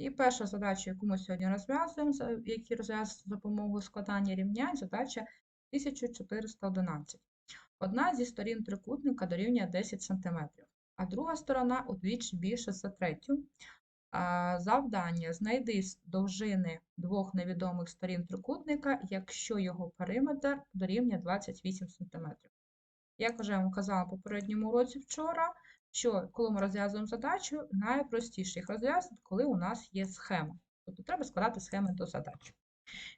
І перша задача, яку ми сьогодні розв'язуємо, які розв'язуємо за допомогою складання рівнянь, задача 1411. Одна зі сторін трикутника дорівнює 10 см, а друга сторона удвічі більше за третю. Завдання знайди довжини двох невідомих сторін трикутника, якщо його периметр дорівнює 28 см. Як вже вам казала в попередньому уроці вчора, що коли ми розв'язуємо задачу, найпростіше їх розв'язати, коли у нас є схема. Тобто треба складати схеми до задач.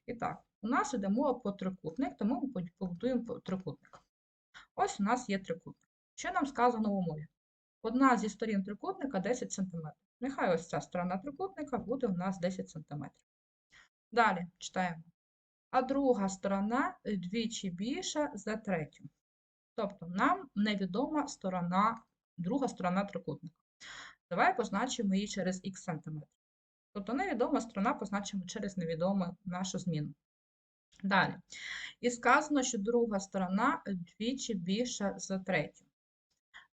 І так, у нас іде мова по трикутник, тому ми побудуємо по- трикутник. Ось у нас є трикутник. Що нам сказано в умові? Одна зі сторін трикутника 10 см. Нехай ось ця сторона трикутника буде у нас 10 см. Далі читаємо. А друга сторона вдвічі більша за третю. Тобто нам невідома сторона, друга сторона трикутника. Давай позначимо її через х сантиметрів. Тобто невідома сторона позначимо через невідому нашу зміну. Далі. І сказано, що друга сторона вдвічі більша за третю.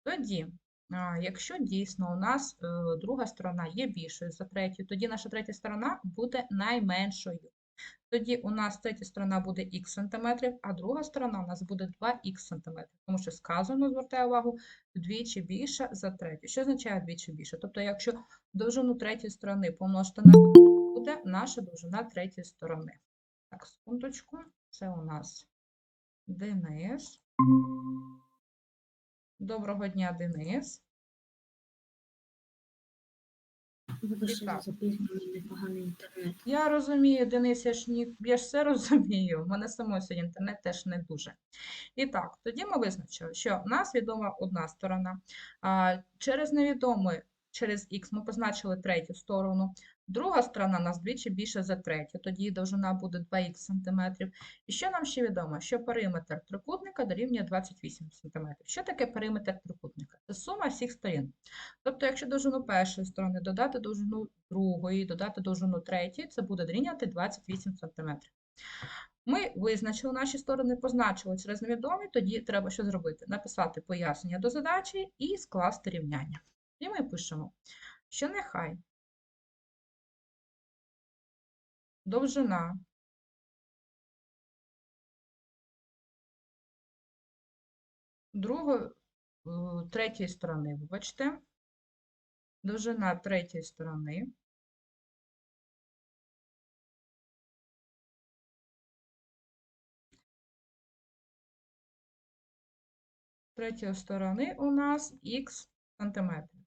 Тоді, якщо дійсно у нас е, друга сторона є більшою за третю, тоді наша третя сторона буде найменшою. Тоді у нас третя сторона буде х сантиметрів, а друга сторона у нас буде 2х сантиметрів. Тому що сказано, звертаю увагу, вдвічі більше за третю. Що означає вдвічі більше? Тобто, якщо довжину третьої сторони помножити на буде наша довжина третьої сторони. Так, секундочку, це у нас Денис. Доброго дня, Денис. Вибачте за запізнення, непоганий інтернет. Я розумію, Денис, я ж, ні, я ж все розумію. У мене самої сьогодні інтернет теж не дуже. І так, тоді ми визначили, що в нас відома одна сторона. А, через невідомий, через х ми позначили третю сторону. Друга сторона у нас двічі більше за третю, тоді довжина буде 2х см. І що нам ще відомо? Що периметр трикутника дорівнює 28 см. Що таке периметр трикутника? Це сума всіх сторін. Тобто, якщо довжину першої сторони додати довжину другої, додати довжину третьої, це буде дорівнювати 28 см. Ми визначили наші сторони, позначили через невідомі, тоді треба що зробити? Написати пояснення до задачі і скласти рівняння. І ми пишемо, що нехай довжина. Другої, е, третьої сторони, вибачте, довжина третьої сторони. Третьої сторони у нас х сантиметрів.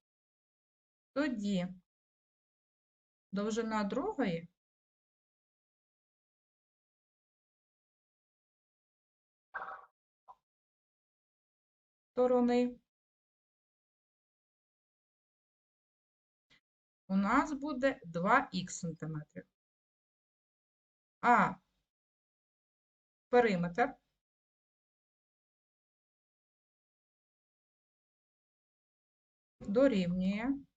Тоді довжина другої сторони у нас буде 2х сантиметрів. А периметр дорівнює.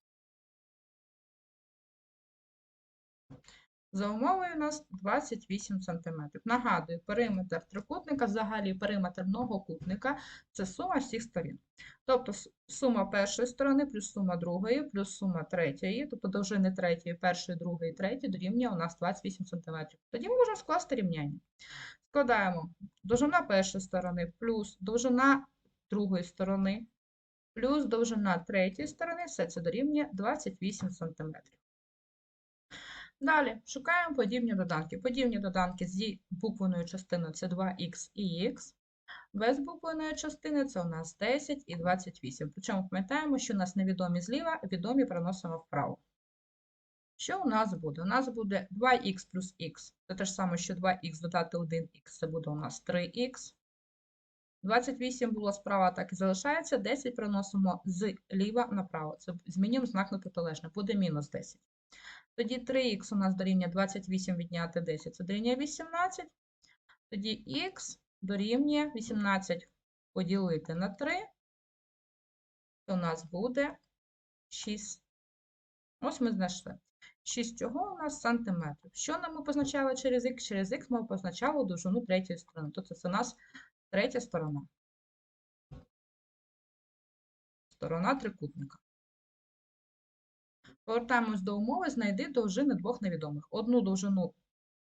За умовою у нас 28 см. Нагадую, периметр трикутника, взагалі периметр многокутника це сума всіх сторін. Тобто сума першої сторони плюс сума другої, плюс сума третьої, тобто довжини третьої, першої, другої, третьої дорівнює у нас 28 см. Тоді ми можемо скласти рівняння. Складаємо довжина першої сторони плюс довжина другої сторони, плюс довжина третьої сторони, все це дорівнює 28 см. Далі шукаємо подібні доданки. Подібні доданки зі буквеною частиною це 2х і х. Без буквеної частини це у нас 10 і 28. Причому пам'ятаємо, що у нас невідомі зліва, відомі переносимо вправо. Що у нас буде? У нас буде 2х плюс х. Це те ж саме, що 2х додати 1х, це буде у нас 3х. 28 було справа, так і залишається. 10 переносимо зліва направо. Це змінюємо знак на протилежне, буде мінус 10. Тоді 3х у нас дорівнює 28 відняти 10, це дорівнює 18. Тоді х дорівнює 18 поділити на 3, то у нас буде 6. Ось ми знайшли. 6 чого у нас сантиметрів. Що нам ми позначали через х? Через х ми позначали довжину третьої сторони. Тобто це у нас третя сторона. Сторона трикутника. Повертаємось до умови, знайди довжини двох невідомих. Одну довжину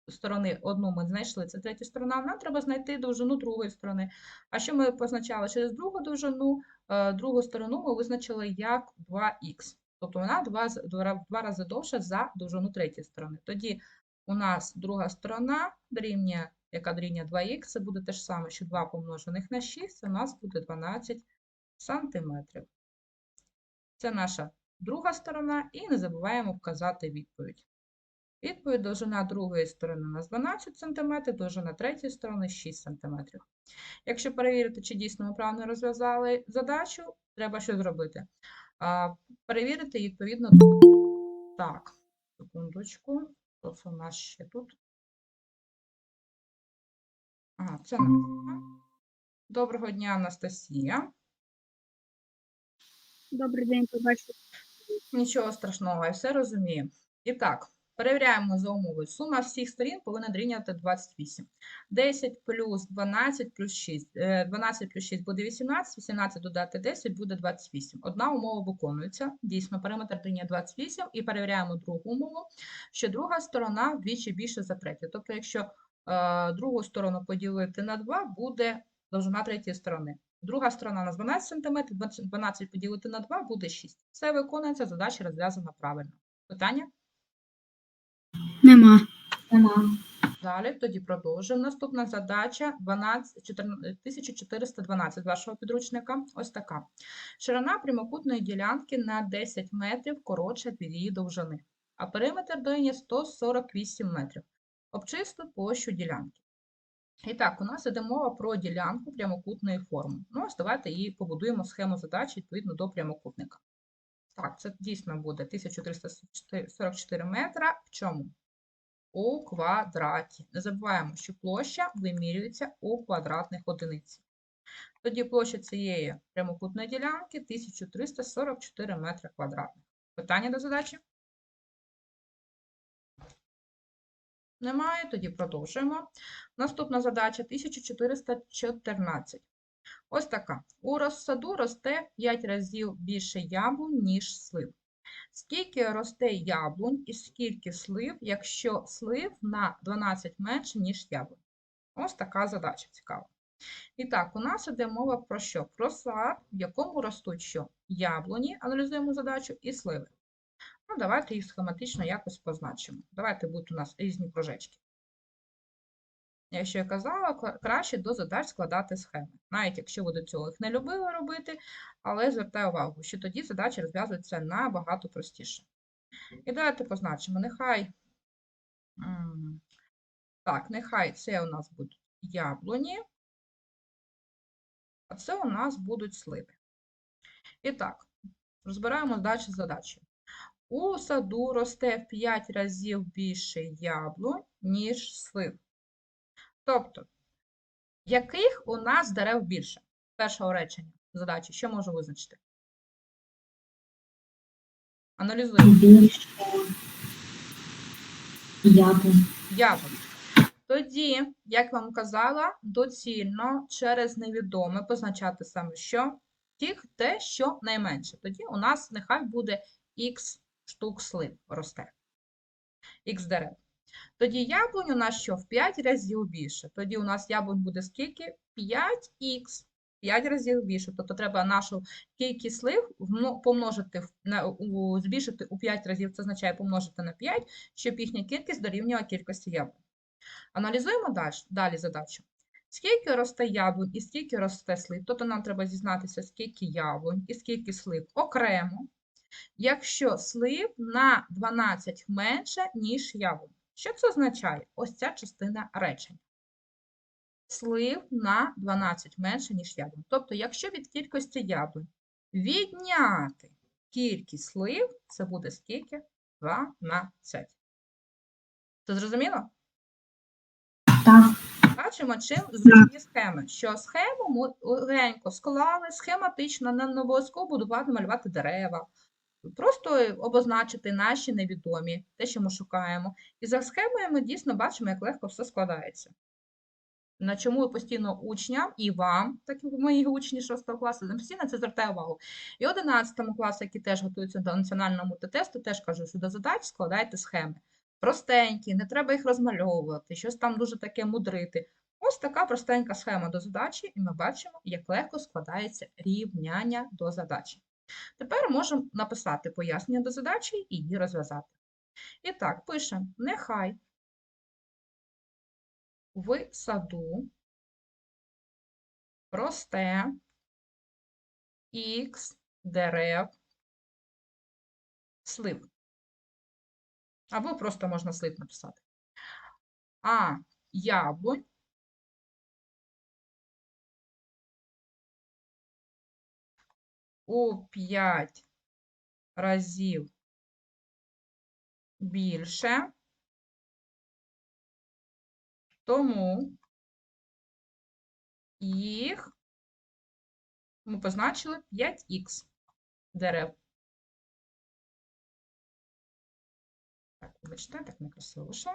сторони, одну ми знайшли, це третя сторона, нам треба знайти довжину другої сторони. А що ми позначали через другу довжину? Е, Другу сторону ми визначили як 2х. Тобто вона два, два два рази довша за довжину третьої сторони. Тоді у нас друга сторона дорівнює, яка дорівнює 2х, це буде те ж саме, що 2 помножених на 6, це у нас буде 12 сантиметрів. Це наша друга сторона, і не забуваємо вказати відповідь. Відповідь довжина другої сторони у нас 12 см, довжина третьої сторони 6 см. Якщо перевірити, чи дійсно ми правильно розв'язали задачу, треба що зробити? А, перевірити відповідно до. Так, секундочку. Що це у нас ще тут? Ага, це Настя. Доброго дня, Анастасія. Добрий день, побачу. Нічого страшного, я все розумію. І так, перевіряємо за умовою. Сума всіх сторін повинна дорівнювати 28. 10 плюс 12 плюс 6. Е, 12 плюс 6 буде 18, 18 додати 10 буде 28. Одна умова виконується. Дійсно, периметр дорівнює 28. І перевіряємо другу умову, що друга сторона вдвічі більше за третю. Тобто, якщо е, другу сторону поділити на 2, буде довжина третьої сторони. Друга сторона на 12 см, 12 поділити на 2 буде 6. Все виконується, задача розв'язана правильно. Питання? Нема. Нема. Далі, тоді продовжуємо. Наступна задача 12, 14, 1412 вашого підручника. Ось така. Ширина прямокутної ділянки на 10 метрів коротша від її довжини, а периметр дорівнює 148 метрів. Обчисли площу ділянки. І так, у нас іде мова про ділянку прямокутної форми. Ну, ось давайте її побудуємо схему задачі відповідно до прямокутника. Так, це дійсно буде 1344 метра. В чому? У квадраті. Не забуваємо, що площа вимірюється у квадратних одиницях. Тоді площа цієї прямокутної ділянки 1344 метри квадратних. Питання до задачі? Немає, тоді продовжуємо. Наступна задача 1414. Ось така. У розсаду росте 5 разів більше яблунь, ніж слив. Скільки росте яблунь і скільки слив, якщо слив на 12 менше, ніж яблунь? Ось така задача цікава. І так, у нас іде мова про що? Про сад, в якому ростуть що? Яблуні, аналізуємо задачу, і сливи. Давайте їх схематично якось позначимо. Давайте будуть у нас різні кружечки. Якщо я казала, краще до задач складати схеми. Навіть якщо ви до цього їх не любили робити, але звертаю увагу, що тоді задачі розв'язуються набагато простіше. І давайте позначимо, нехай. Так, нехай це у нас будуть яблуні, а це у нас будуть сливи. І так, розбираємо далі задачі. У саду росте в 5 разів більше яблунь, ніж слив. Тобто, яких у нас дерев більше? Першого речення задачі. Що можу визначити? Аналізуємо. Більше. Яблунь. Яблук. Тоді, як вам казала, доцільно через невідоме позначати саме що? Тих, те, що найменше. Тоді у нас нехай буде х штук слив росте. Х дерев. Тоді яблунь у нас що? В 5 разів більше. Тоді у нас яблунь буде скільки? 5х. 5 разів більше. Тобто треба нашу кількість слив помножити, збільшити у 5 разів, це означає помножити на 5, щоб їхня кількість дорівнювала кількості яблунь. Аналізуємо далі, далі задачу. Скільки росте яблунь і скільки росте слив? Тобто нам треба дізнатися, скільки яблунь і скільки слив окремо, якщо слив на 12 менше, ніж яблунь. Що це означає? Ось ця частина речення. Слив на 12 менше, ніж яблунь. Тобто, якщо від кількості яблунь відняти кількість слив, це буде скільки? 12. Це зрозуміло? Так. Бачимо, чим зручні схеми. Що схему ми легенько склали, схематично, не обов'язково будувати, малювати дерева. Просто обозначити наші невідомі, те, що ми шукаємо. І за схемою ми дійсно бачимо, як легко все складається. на чому постійно учням і вам, так як мої учні 6 класу, постійно це звертаю увагу. І 11 класу, які теж готуються до національного тесту, теж кажу, що до задач складайте схеми. Простенькі, не треба їх розмальовувати, щось там дуже таке мудрити. Ось така простенька схема до задачі, і ми бачимо, як легко складається рівняння до задачі. Тепер можемо написати пояснення до задачі і її розв'язати. І так, пишемо: нехай в саду росте х дерев слив. Або просто можна слив написати. А яблунь у 5 разів більше, тому їх ми позначили 5х дерев. Так, вибачте, так некрасиво вийшло.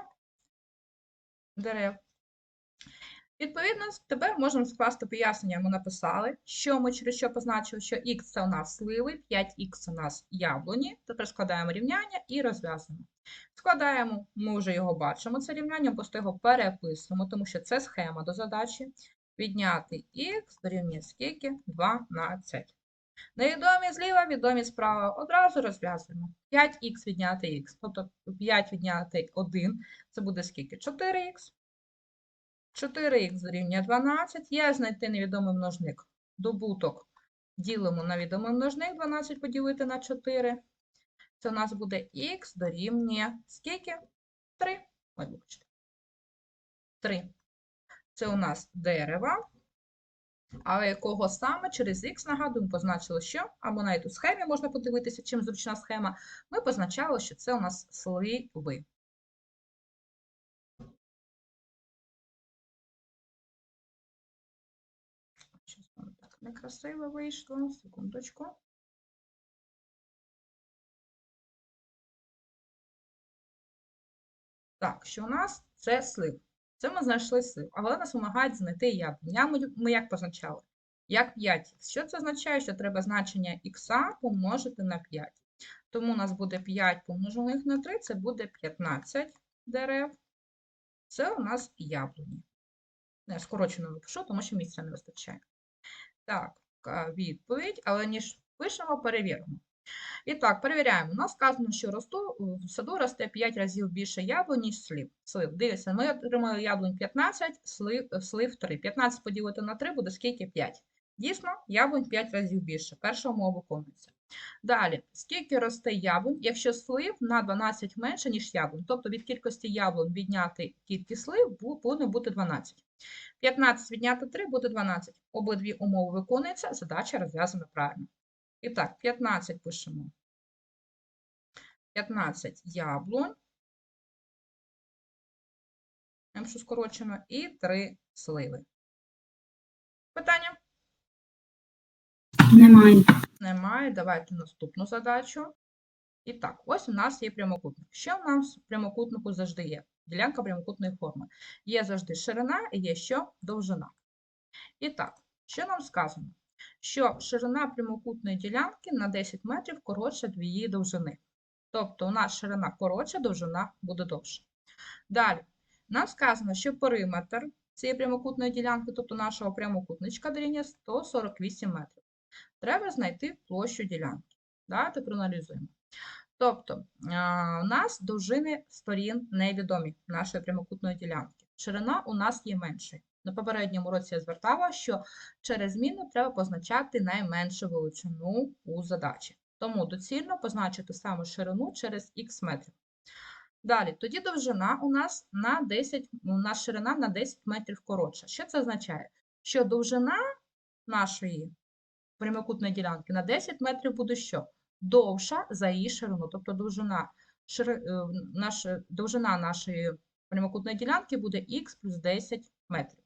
Дерев. Відповідно, тепер можемо скласти пояснення, ми написали, що ми через що позначили, що х це у нас сливи, 5х у нас яблуні. Тепер складаємо рівняння і розв'язуємо. Складаємо, ми вже його бачимо, це рівняння, просто його переписуємо, тому що це схема до задачі. Відняти х дорівнює скільки? 12. Невідомі зліва, відомі справа. Одразу розв'язуємо. 5х відняти х. Тобто 5 відняти 1, це буде скільки? 4х. 4х дорівнює 12. Я знайти невідомий множник. Добуток ділимо на відомий множник. 12 поділити на 4. Це у нас буде х дорівнює скільки? 3. Ой, вибачте. 3. Це у нас дерева. Але якого саме через х, нагадуємо, позначили, що, або навіть у схемі можна подивитися, чим зручна схема. Ми позначали, що це у нас сливи. Некрасиво вийшло. Секундочку. Так, що у нас це слив. Це ми знайшли слив, але нас вимагають знайти яблуню. Я- Ми, як позначали? Як 5х. Що це означає? Що треба значення х помножити на 5. Тому у нас буде 5 помножених на 3, це буде 15 дерев. Це у нас яблуні. Я скорочено напишу, тому що місця не вистачає. Так, відповідь, але ніж пишемо, перевіримо. І так, перевіряємо. У нас сказано, що росту, в саду росте 5 разів більше яблунь, ніж слив. слив. Дивіться, ми отримали яблунь 15, слив, слив 3. 15 поділити на 3 буде скільки 5. Дійсно, яблунь 5 разів більше. Перша умова виконується. Далі, скільки росте яблунь, якщо слив на 12 менше, ніж яблунь. Тобто від кількості яблунь відняти кількість слив буде бути 12. 15 відняти 3 буде 12. Обидві умови виконуються, задача розв'язана правильно. І так, 15 пишемо. 15 яблунь. Я пишу скорочено. І 3 сливи. Питання? Немає. Немає. Давайте наступну задачу. І так, ось у нас є прямокутник. Що в нас в прямокутнику завжди є? Ділянка прямокутної форми. Є завжди ширина і є що? Довжина. І так, що нам сказано? Що ширина прямокутної ділянки на 10 метрів коротша від її довжини. Тобто у нас ширина коротша, довжина буде довша. Далі, нам сказано, що периметр цієї прямокутної ділянки, тобто нашого прямокутничка дорівнює 148 метрів. Треба знайти площу ділянки. Давайте проаналізуємо. Тобто, у нас довжини сторін невідомі нашої прямокутної ділянки. Ширина у нас є меншою. На попередньому році я звертала, що через зміну треба позначати найменшу величину у задачі. Тому доцільно позначити саме ширину через х метрів. Далі, тоді довжина у нас на 10, у нас ширина на 10 метрів коротша. Що це означає? Що довжина нашої прямокутної ділянки на 10 метрів буде що? Довша за її ширину. Тобто довжина, шири, е, наша, довжина нашої прямокутної ділянки буде х плюс 10 метрів.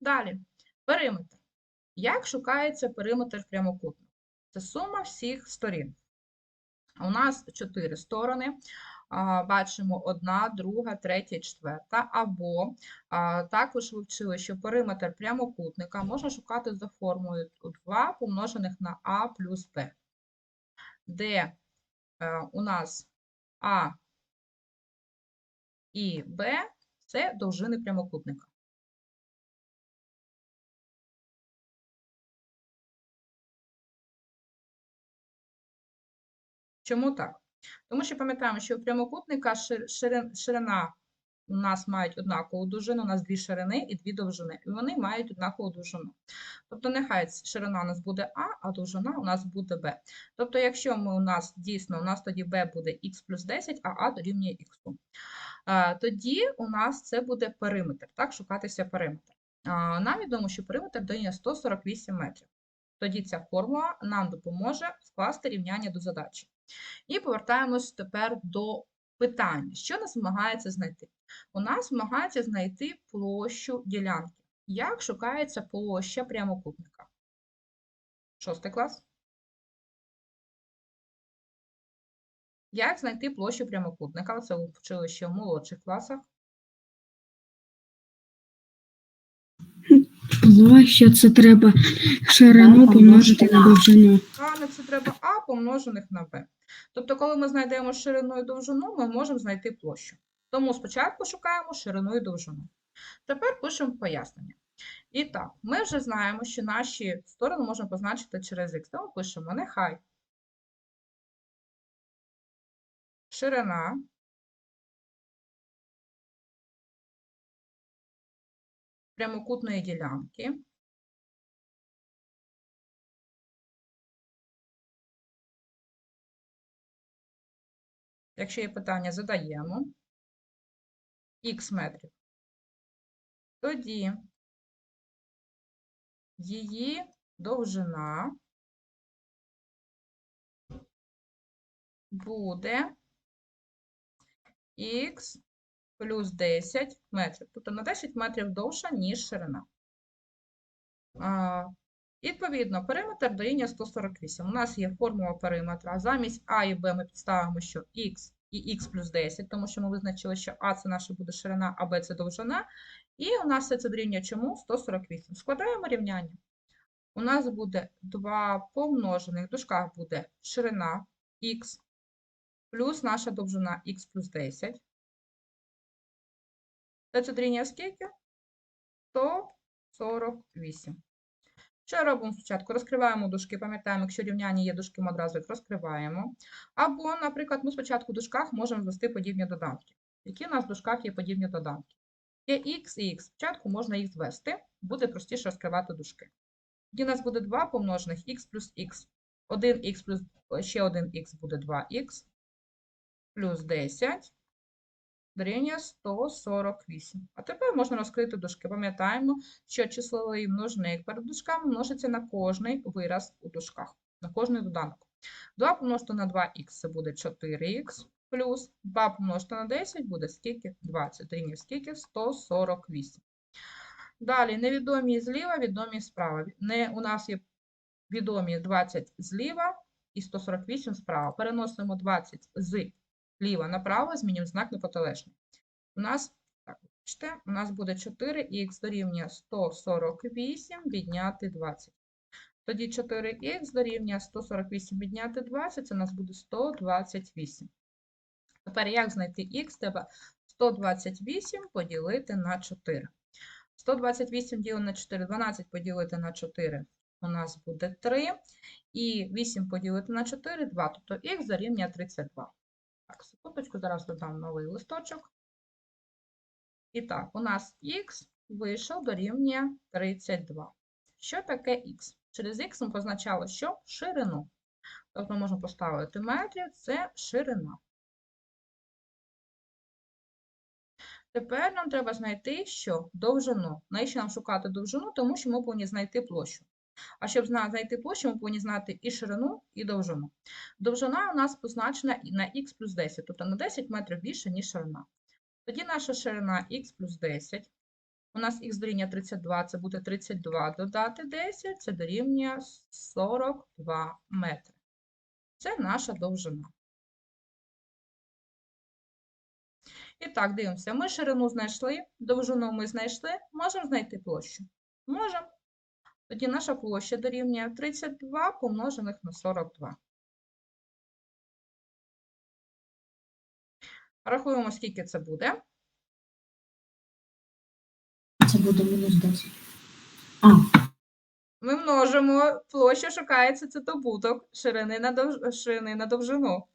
Далі, периметр. Як шукається периметр прямокутного? Це сума всіх сторін. У нас чотири сторони. бачимо одна, друга, третя, четверта. Або також ви вчили, що периметр прямокутника можна шукати за формулою 2 помножених на а плюс b, де е, у нас а і Б це довжини прямокутника. Чому так? Тому що пам'ятаємо, що у прямокутника ширина у нас мають однакову довжину, у нас дві ширини і дві довжини, і вони мають однакову довжину. Тобто нехай ширина у нас буде А, а довжина у нас буде Б. Тобто, якщо ми у нас дійсно, у нас тоді Б буде х плюс 10, а А дорівнює х. Тоді у нас це буде периметр, так, шукатися периметр. Нам відомо, що периметр дорівнює 148 метрів. Тоді ця формула нам допоможе скласти рівняння до задачі. І повертаємось тепер до питання. Що нас вимагається знайти? У нас вимагається знайти площу ділянки. Як шукається площа прямокутника? Шостий клас. Як знайти площу прямокутника? Це ви вчили ще в молодших класах. Площа це треба ширину помножити на довжину. Правильно, це треба А помножених на Б. Тобто, коли ми знайдемо ширину і довжину, ми можемо знайти площу. Тому спочатку шукаємо ширину і довжину. Тепер пишемо пояснення. І так, ми вже знаємо, що наші сторони можна позначити через х. Тому пишемо нехай ширина прямокутної ділянки Якщо є питання, задаємо х метрів. Тоді її довжина буде х плюс 10 метрів. Тобто на 10 метрів довша, ніж ширина. Відповідно, периметр дорівнює 148. У нас є формула периметра. Замість А і Б ми підставимо, що х і х плюс 10, тому що ми визначили, що А це наша буде ширина, а Б це довжина. І у нас все це дорівнює чому? 148. Складаємо рівняння. У нас буде 2 помножених, в дужках буде ширина х плюс наша довжина х плюс 10. Це дорівнює скільки? 148. Що робимо спочатку? Розкриваємо дужки, пам'ятаємо, якщо рівняння є дужки, ми одразу їх розкриваємо. Або, наприклад, ми спочатку в дужках можемо звести подібні доданки. Які у нас в дужках є подібні доданки? Є х і х. Спочатку можна їх звести, буде простіше розкривати дужки. Тоді у нас буде 2 помножених х плюс х. 1х плюс ще 1х буде 2х, плюс 10 дорівнює 148. А тепер можна розкрити дужки. Пам'ятаємо, що числовий множник перед дужками множиться на кожний вираз у дужках, на кожний доданок. 2 помножити на 2х це буде 4х, плюс 2 помножити на 10 буде скільки? 20. Дорівнює скільки? 148. Далі, невідомі зліва, відомі справа. Не, у нас є відомі 20 зліва і 148 справа. Переносимо 20 з ліва направо, змінюємо знак на протилежний. У нас, так, бачите, у нас буде 4х дорівнює 148 відняти 20. Тоді 4х дорівнює 148 відняти 20, це у нас буде 128. Тепер як знайти х? Треба 128 поділити на 4. 128 ділено на 4, 12 поділити на 4 у нас буде 3. І 8 поділити на 4 – 2, тобто х дорівнює 32. Так, секундочку, зараз додам новий листочок. І так, у нас х вийшов дорівнює 32. Що таке х? Через х ми позначали що? Ширину. Тобто можна поставити метрів, це ширина. Тепер нам треба знайти що? Довжину. Навіщо нам шукати довжину? Тому що ми повинні знайти площу. А щоб знайти площу, ми повинні знати і ширину, і довжину. Довжина у нас позначена на х плюс 10, тобто на 10 метрів більше, ніж ширина. Тоді наша ширина х плюс 10. У нас х дорівнює 32, це буде 32 додати 10, це дорівнює 42 метри. Це наша довжина. І так, дивимося. Ми ширину знайшли, довжину ми знайшли. Можемо знайти площу? Можемо. Тоді наша площа дорівнює 32 помножених на 42. Рахуємо, скільки це буде. Це буде мінус 10. А, Ми множимо, площа шукається, це добуток ширини на, довж... ширини на довжину.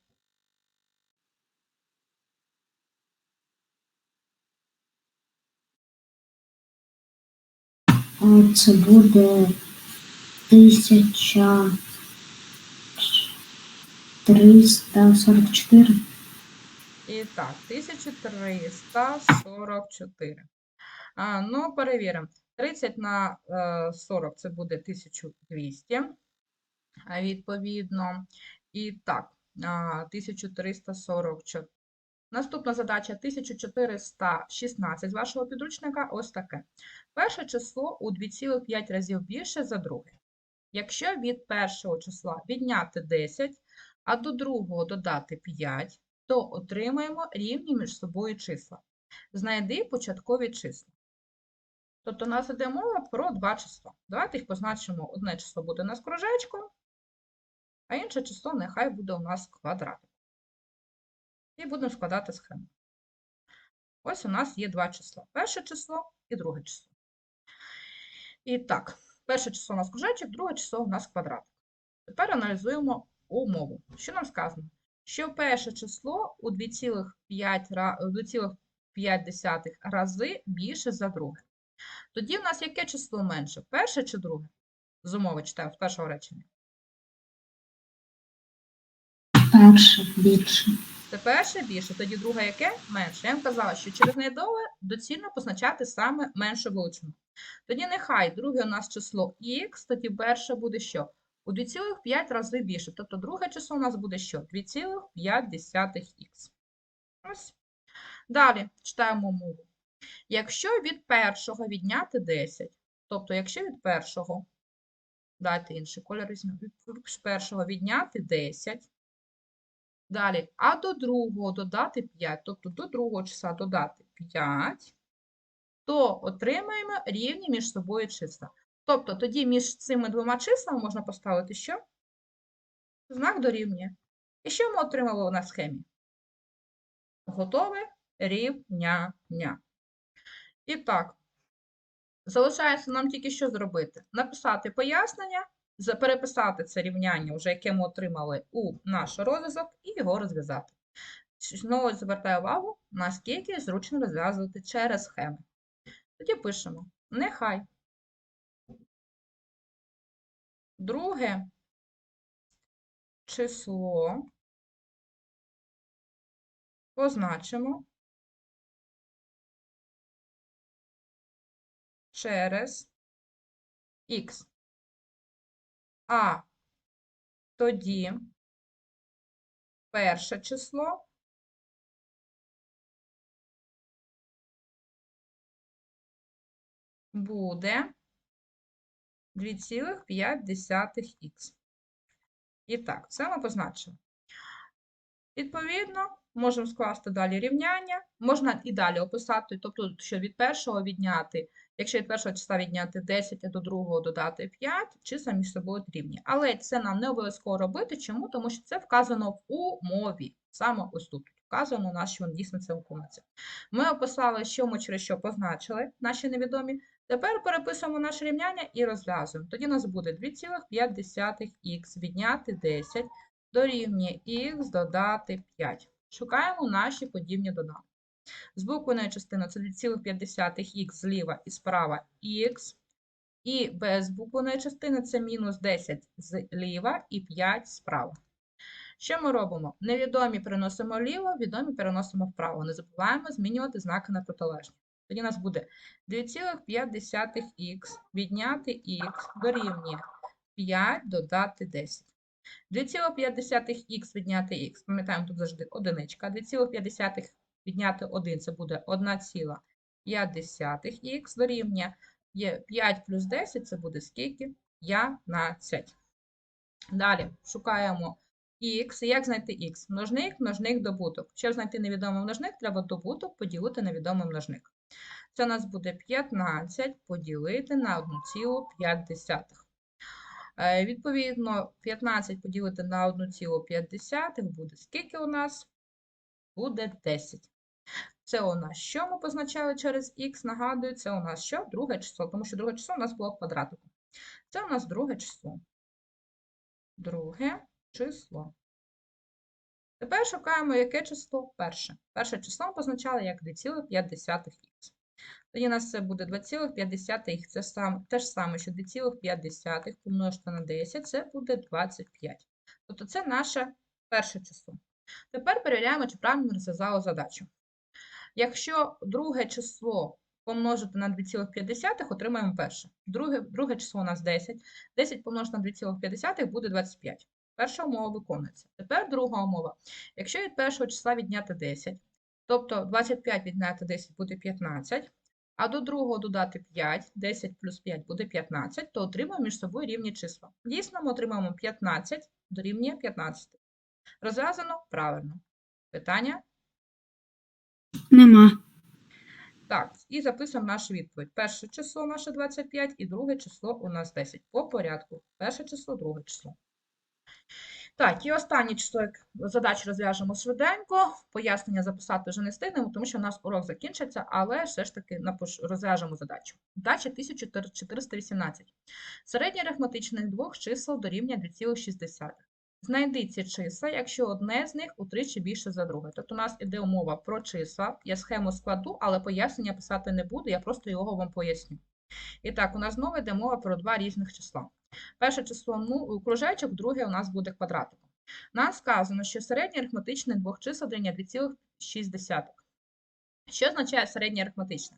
а це буде 1344. І так, 1344. А, ну, перевіримо. 30 на е, 40 це буде 1200. А, відповідно. І так, а, 1344. Наступна задача 1416 з вашого підручника. Ось таке. Перше число у 2,5 разів більше за друге. Якщо від першого числа відняти 10, а до другого додати 5, то отримаємо рівні між собою числа. Знайди початкові числа. Тобто у нас іде мова про два числа. Давайте їх позначимо. Одне число буде у нас кружечком, а інше число нехай буде у нас квадратом. І будемо складати схему. Ось у нас є два числа. Перше число і друге число. І так, перше число у нас кружечок, друге число у нас квадратик. Тепер аналізуємо умову. Що нам сказано? Що перше число у 2,5 у 2,5 рази більше за друге. Тоді в нас яке число менше? Перше чи друге? З умови читаємо з першого речення. Перше більше. Це перше більше, тоді друге яке? Менше. Я вам казала, що через найдове доцільно позначати саме меншу величину. Тоді нехай друге у нас число х, тоді перше буде що? У 2,5 рази більше. Тобто друге число у нас буде що? 2,5х. Ось. Далі читаємо мову. Якщо від першого відняти 10, тобто якщо від першого, дайте інший кольор візьмемо, від першого відняти 10, Далі, а до другого додати 5, тобто до другого числа додати 5, то отримаємо рівні між собою числа. Тобто тоді між цими двома числами можна поставити що? Знак дорівнює. І що ми отримали на схемі? Готове рівняння. І так, залишається нам тільки що зробити? Написати пояснення, переписати це рівняння, вже яке ми отримали у наш розв'язок, і його розв'язати. Знову звертаю увагу, наскільки зручно розв'язувати через схеми. Тоді пишемо: нехай. Друге число позначимо через х. А тоді перше число буде 2,5х. І так, це ми позначимо. Відповідно, можемо скласти далі рівняння. Можна і далі описати, тобто, що від першого відняти, якщо від першого числа відняти 10, а до другого додати 5, числа між собою рівні. Але це нам не обов'язково робити. Чому? Тому що це вказано в умові. Саме ось тут вказано що дійсно це виконується. Ми описали, що ми через що позначили, наші невідомі. Тепер переписуємо наше рівняння і розв'язуємо. Тоді у нас буде 2,5х відняти 10 дорівнює х додати 5. Шукаємо наші подібні доданки. З буквеної частини це 2,5х зліва і справа х. І без буквеної частини це мінус 10 зліва і 5 справа. Що ми робимо? Невідомі переносимо вліво, відомі переносимо вправо. Не забуваємо змінювати знаки на протилежні. Тоді у нас буде 2,5х відняти х дорівнює 5 додати 10. 2,5х відняти х, пам'ятаємо, тут завжди одиничка. 2,5 відняти 1 це буде 1,5х дорівнює є 5 плюс 10 це буде скільки? 15. Далі шукаємо х. Як знайти х? Множник, множник, добуток. Щоб знайти невідомий множник, треба добуток поділити на відомий множник. Це у нас буде 15 поділити на 1,5. Е, Відповідно, 15 поділити на 1,5 буде скільки у нас? Буде 10. Це у нас що ми позначали через х? Нагадую, це у нас що? Друге число, тому що друге число у нас було в квадратику. Це у нас друге число. Друге число. Тепер шукаємо, яке число перше. Перше число ми позначали як 2,5х. Тоді у нас це буде 2,5х. Це сам, те ж саме, що 2,5 помножити на 10, це буде 25. Тобто це наше перше число. Тепер перевіряємо, чи правильно розв'язали задачу. Якщо друге число помножити на 2,5, отримаємо перше. Друге, друге число у нас 10. 10 помножити на 2,5 буде 25. Перша умова виконується. Тепер друга умова. Якщо від першого числа відняти 10, тобто 25 відняти 10 буде 15, а до другого додати 5, 10 плюс 5 буде 15, то отримаємо між собою рівні числа. Дійсно, ми отримаємо 15 дорівнює 15. Розв'язано правильно. Питання? Нема. Так, і записуємо нашу відповідь. Перше число наше 25 і друге число у нас 10. По порядку. Перше число, друге число. Так, і останнє число, як задачу розв'яжемо швиденько. Пояснення записати вже не встигнемо, тому що у нас урок закінчиться, але все ж таки розв'яжемо задачу. Задача 1418. Середнє арифметичних двох чисел дорівнює 2,6. Знайди ці числа, якщо одне з них утричі більше за друге. Тобто у нас іде умова про числа. Я схему складу, але пояснення писати не буду, я просто його вам поясню. І так, у нас знову йде мова про два різних числа. Перше число ну, кружечок, друге у нас буде квадратиком. Нам сказано, що середнє арифметичне двох чисел дорівнює 2,6. Що означає середнє арифметичне?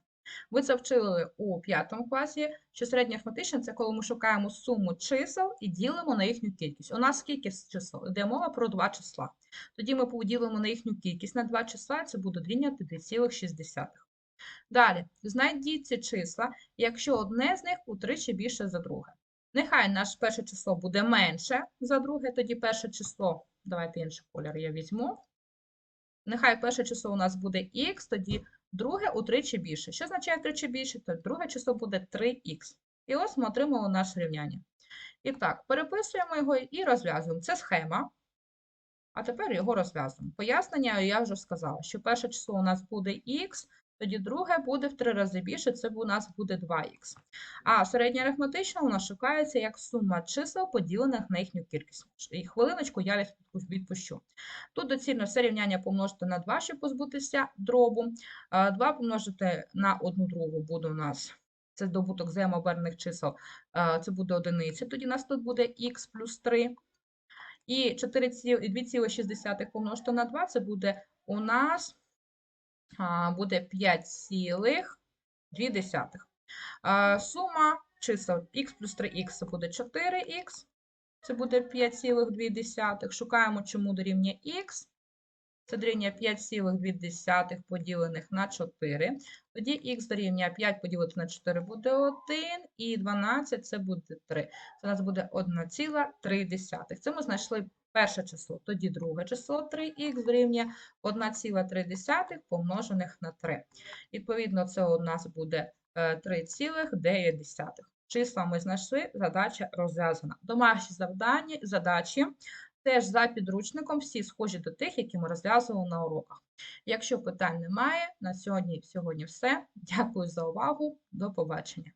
Ви це вчили у п'ятому класі, що середнє арифметичне – це коли ми шукаємо суму чисел і ділимо на їхню кількість. У нас скільки чисел? Йде мова про два числа. Тоді ми поділимо на їхню кількість на два числа, і це буде дорівнювати 2,6. Далі, знайдіть ці числа, якщо одне з них утричі більше за друге. Нехай наше перше число буде менше за друге, тоді перше число, давайте інший колір я візьму. Нехай перше число у нас буде х, тоді друге утричі більше. Що означає втричі більше? То друге число буде 3х. І ось ми отримали наше рівняння. І так, переписуємо його і розв'язуємо. Це схема. А тепер його розв'язуємо. Пояснення я вже сказала, що перше число у нас буде х, тоді друге буде в три рази більше, це у нас буде 2х. А середня арифметична у нас шукається як сума чисел, поділених на їхню кількість. І хвилиночку я відпу- відпущу. Тут доцільно все рівняння помножити на 2, щоб позбутися дробу. 2 помножити на одну другу буде у нас, це добуток взаємообернених чисел, це буде одиниця, тоді у нас тут буде х плюс 3. І 2,6 помножити на 2, це буде у нас буде 5,2. Сума чисел х плюс 3х це буде 4х, це буде 5,2. Шукаємо, чому дорівнює х. Це дорівнює 5,2 поділених на 4. Тоді х дорівнює 5 поділити на 4 буде 1, і 12 це буде 3. Це у нас буде 1,3. Це ми знайшли перше число. Тоді друге число 3х дорівнює 1,3 помножених на 3. Відповідно, це у нас буде е, 3,9. Числа ми знайшли, задача розв'язана. Домашні завдання, задачі теж за підручником, всі схожі до тих, які ми розв'язували на уроках. Якщо питань немає, на сьогодні, сьогодні все. Дякую за увагу. До побачення.